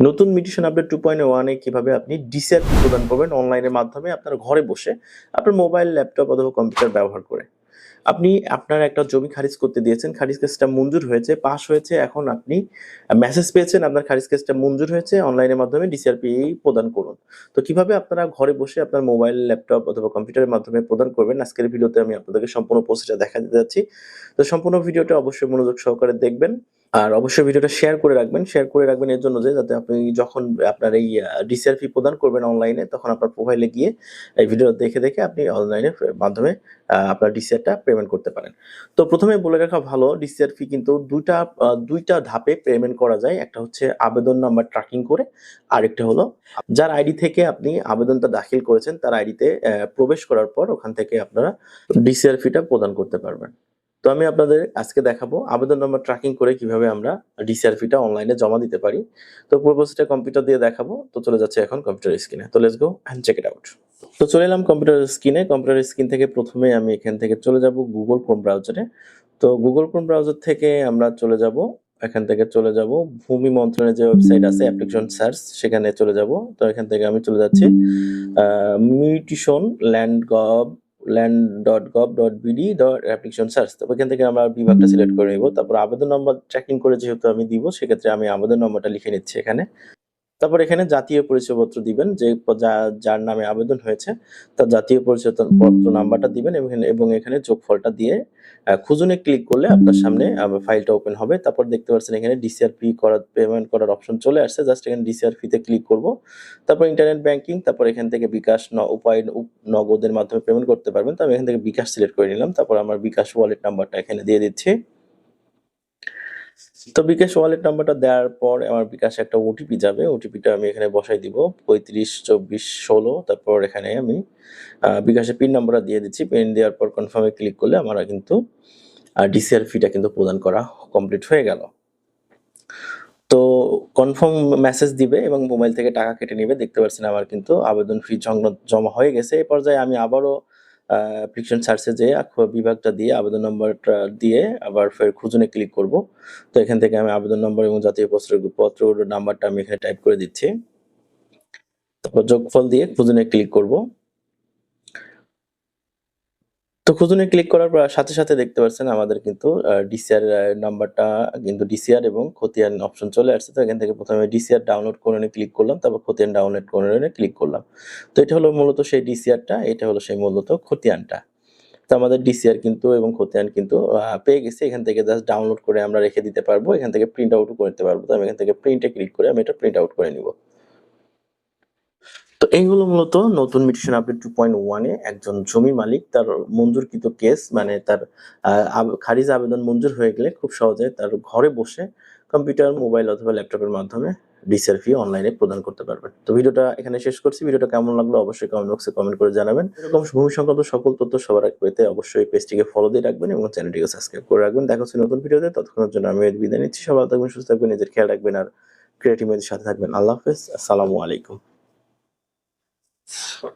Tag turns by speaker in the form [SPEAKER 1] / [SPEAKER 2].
[SPEAKER 1] নতুন মিটিশন update two point ওয়ানে কীভাবে আপনি ডিসিআরপি প্রদান করবেন? অনলাইনের মাধ্যমে আপনার ঘরে বসে আপনার মোবাইল, ল্যাপটপ অথবা কম্পিউটার ব্যবহার করে। আপনি আপনার একটা জমি খারিজ করতে দিয়েছেন, খারিজ কেসটা মঞ্জুর হয়েছে, পাস হয়েছে, এখন আপনি মেসেজ পেয়েছেন, আপনার খারিজ কেসটা মঞ্জুর হয়েছে, অনলাইনের মাধ্যমে ডিসিআরপি প্রদান করুন। তো কীভাবে আপনারা ঘরে বসে আপনার মোবাইল, ল্যাপটপ অথবা কম্পিউটারের মাধ্যমে প্রদান করবেন? আজকের ভিডিওতে আমি আপনাদেরকে সম্পূর্ণ প্রসেসটা দেখা দিতে যাচ্ছি। তো সম্পূর্ণ ভিডিওটা অবশ্যই মনোযোগ সহকারে দেখবেন। আর অবশ্যই ভিডিওটা শেয়ার করে রাখবেন। শেয়ার করে রাখবেন এর জন্য যে, যাতে আপনি যখন আপনার এই ডিসিআরপি প্রদান করবেন অনলাইনে তখন আপনার প্রোফাইলে গিয়ে এই ভিডিও দেখে দেখে আপনি অনলাইনের মাধ্যমে আপনার ডিসিআরটা পেমেন্ট করতে পারেন। তো প্রথমে বলে রাখা ভালো ডিসিআর ফি কিন্তু দুইটা দুইটা ধাপে পেমেন্ট করা যায়। একটা হচ্ছে আবেদন নাম্বার ট্র্যাকিং করে, আরেকটা হলো যার আইডি থেকে আপনি আবেদনটা দাখিল করেছেন, তার আইডিতে প্রবেশ করার পর ওখান থেকে আপনারা ডিসিআর ফিটা প্রদান করতে পারবেন। তো আমি আপনাদের আজকে দেখাবো আবেদন নাম্বার ট্র্যাকিং করে কীভাবে আমরা ডিসিআর ফিটা অনলাইনে জমা দিতে পারি। তো প্রপোজটা কম্পিউটার দিয়ে দেখাবো। তো চলে যাচ্ছে এখন কম্পিউটার স্ক্রিনে তো let's go and check it out তো চলে এলাম কম্পিউটার স্ক্রিনে কম্পিউটার স্ক্রিন থেকে প্রথমে আমি এখান থেকে চলে যাব গুগল ক্রোম ব্রাউজারে তো গুগল ক্রোম ব্রাউজার থেকে আমরা চলে যাব। এখান থেকে চলে যাব ভূমি মন্ত্রণালয়ের যে ওয়েবসাইট আছে অ্যাপ্লিকেশন সার্চ সেখানে চলে যাব। তো এখান থেকে আমি চলে যাচ্ছি mutation land gov land dot gov dot BD dot application search তো ওইখান থেকে আমরা বিভাগটা সিলেক্ট করে নিব। তারপর আবেদন নম্বর ট্র্যাকিং করে যেহেতু আমি দিব, সেক্ষেত্রে আমি আবেদন নম্বরটা লিখে নিচ্ছি এখানে। তারপর এখানে জাতীয় পরিচয়পত্র দিবেন, যে যার নামে আবেদন হয়েছে, তার জাতীয় পরিচয়পত্র নাম্বারটা দিবেন এবং এখানে- এবং এখানে যোগফলটা দিয়ে খুঁজুনে ক্লিক করলে আপনার সামনে ফাইলটা ওপেন হবে। তারপর দেখতে পাচ্ছেন এখানে ডিসিআরপি করার পেমেন্ট করার অপশন চলে আসছে। জাস্ট এখানে ডিসিআরপি তে ক্লিক করব। তারপর ইন্টারনেট ব্যাংকিং তারপর এখান থেকে বিকাশ উপায় নগদের মাধ্যমে পেমেন্ট করতে পারবেন। তো আমি এখান থেকে বিকাশ সিলেক্ট করে নিলাম। তারপর আমার বিকাশ ওয়ালেট নাম্বারটা এখানে দিয়ে দিচ্ছি। তো বিকাশ ওয়ালেট নাম্বারটা দেওয়ার পর আমার বিকাশে একটা ওটিপি যাবে। ওটিপিটা আমি এখানে বসাই দিব। পঁয়ত্রিশ, চব্বিশ, ষোলো, তারপর এখানে আমি বিকাশে পিন নাম্বারটা দিয়ে দিচ্ছি। পিন দেওয়ার পর কনফার্মে ক্লিক করলে আমার কিন্তু ডিসিআর ফিটা কিন্তু প্রদান করা কমপ্লিট হয়ে গেল। তো কনফার্ম মেসেজ দিবে এবং মোবাইল থেকে টাকা কেটে নেবে। দেখতে পাচ্ছেন আমার কিন্তু আবেদন ফি জমা হয়ে গেছে। এই পর্যায়ে আমি আবারও অ্যাপ্লিকেশন সার্চে যেয়ে বিভাগটা দিয়ে আবেদন নম্বরটা দিয়ে আবার ফের খুঁজনে ক্লিক করব। তো এখান থেকে আমি আবেদন নম্বর এবং জাতীয় পত্র নাম্বারটা আমি এখানে টাইপ করে দিচ্ছি। তারপর যোগফল দিয়ে খুঁজনে ক্লিক করব। তো খুঁজনে ক্লিক করার পর সাথে সাথে দেখতে পাচ্ছেন আমাদের কিন্তু ডিসিআর নাম্বারটা কিন্তু ডিসিআর এবং খতিয়ান অপশন চলে আসছে। তো এখান থেকে প্রথমে ডিসিআর ডাউনলোড করে ক্লিক করলাম, তারপর খতিয়ান ডাউনলোড করে ক্লিক করলাম। তো এটা হলো মূলত সেই ডিসিআরটা এটা হলো সেই মূলত খতিয়ানটা। তো আমাদের ডিসিআর কিন্তু এবং খতিয়ান কিন্তু পেয়ে গেছে। এখান থেকে জাস্ট ডাউনলোড করে আমরা রেখে দিতে পারব, এখান থেকে প্রিন্ট আউট করতে পারব। তো আমি এখান থেকে প্রিন্টে ক্লিক করে আমি এটা প্রিন্ট আউট করে নিব। তো এই হলো মূলত নতুন মিটিশন আপডেট টু পয়েন্ট ওয়ানে একজন জমি মালিক তার মঞ্জুরকৃত কেস মানে তার খারিজ আবেদন মঞ্জুর হয়ে গেলে খুব সহজে তার ঘরে বসে কম্পিউটার, মোবাইল অথবা ল্যাপটপের মাধ্যমে ডিসিআর ফি অনলাইনে প্রদান করতে পারবেন। তো ভিডিওটা এখানে শেষ করছি। ভিডিওটা কেমন লাগল অবশ্যই কমেন্ট বক্সে কমেন্ট করে জানাবেন। এরকম ভূমি সংক্রান্ত সকল তথ্য সবার আগে পেতে অবশ্যই পেজটিকে ফলো দিয়ে রাখবেন এবং চ্যানেলটিকে সাবস্ক্রাইব করে রাখবেন। দেখা হচ্ছে নতুন ভিডিওতে। ততক্ষণের জন্য আমি বিদায় নিচ্ছি। সবাই থাকবেন, সুস্থ থাকবেন, নিজের খেয়াল রাখবেন আর ক্রিয়েটিভ সাথে থাকবেন। আল্লাহ হাফেজ। আসসালামু আলাইকুম। Sorry.